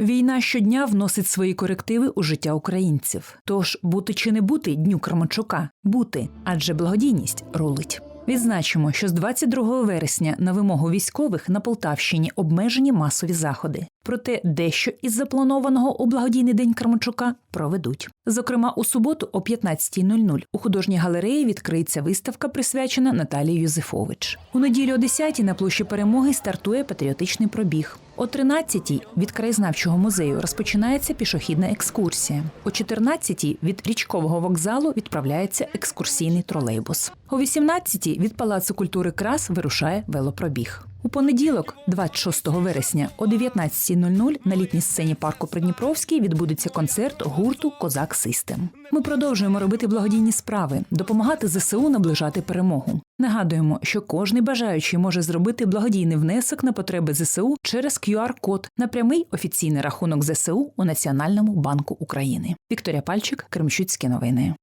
Війна щодня вносить свої корективи у життя українців. Тож бути чи не бути дню Крамачука бути, адже благодійність рулить. Відзначимо, що з 22 вересня на вимогу військових на Полтавщині обмежені масові заходи. Проте дещо із запланованого у благодійний день Крамачука проведуть. Зокрема, у суботу о 15.00 у художній галереї відкриється виставка, присвячена Наталії Юзефович. У неділю о 10 на площі перемоги стартує патріотичний пробіг. О 13-й від краєзнавчого музею розпочинається пішохідна екскурсія. О 14-й від річкового вокзалу відправляється екскурсійний тролейбус. О 18-й від Палацу культури крас вирушає велопробіг. У понеділок, 26 вересня, о 19.00 на літній сцені парку Придніпровський відбудеться концерт гурту Козак Систем. Ми продовжуємо робити благодійні справи, допомагати ЗСУ наближати перемогу. Нагадуємо, що кожний бажаючий може зробити благодійний внесок на потреби ЗСУ через QR-код на прямий офіційний рахунок ЗСУ у Національному банку України. Вікторія Пальчик, Кремчуцькі новини.